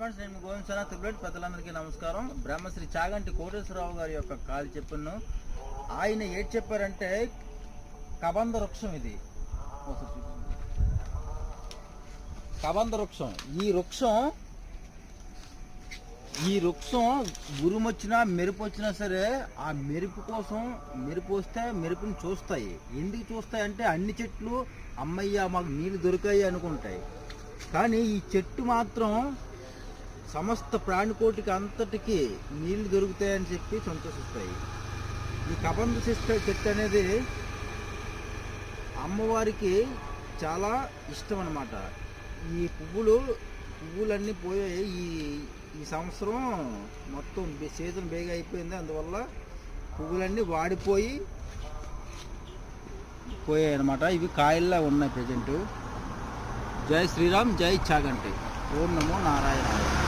Friends నేను గోవింద్ సనా త్రిబులెట్ పెద్దలందరికీ నమస్కారం. బ్రహ్మశ్రీ చాగంటి కోటేశ్వరరావు గారి యొక్క కాలు చెప్పును ఆయన ఏం చెప్పారంటే కబంధ వృక్షం ఇది. కబంధ వృక్షం. ఈ వృక్షం ఈ వృక్షం గురుమొచ్చినా మెరుపు వచ్చినా సరే ఆ మెరుపు కోసం మెరుపు వస్తే మెరుపుని చూస్తాయి. ఎందుకు చూస్తాయి అంటే అన్ని చెట్లు అమ్మయ్య మాకు నీళ్ళు దొరికాయి అనుకుంటాయి. కానీ ఈ చెట్టు మాత్రం సమస్త ప్రాణికోటికి అంతటికి నీళ్ళు దొరుకుతాయని చెప్పి సంతోషిస్తాయి. ఈ కబంధ శిష్ట చెట్టు అనేది అమ్మవారికి చాలా ఇష్టం అనమాట ఈ పువ్వులు పువ్వులన్నీ పోయాయి ఈ ఈ సంవత్సరం మొత్తం సీజన్ బేగా అయిపోయింది. అందువల్ల పువ్వులన్నీ వాడిపోయి పోయాయి అనమాట ఇవి కాయల్లా ఉన్నాయి ప్రజెంటు. జై శ్రీరామ్ జై చాగంటి. ఓం నమో నారాయణ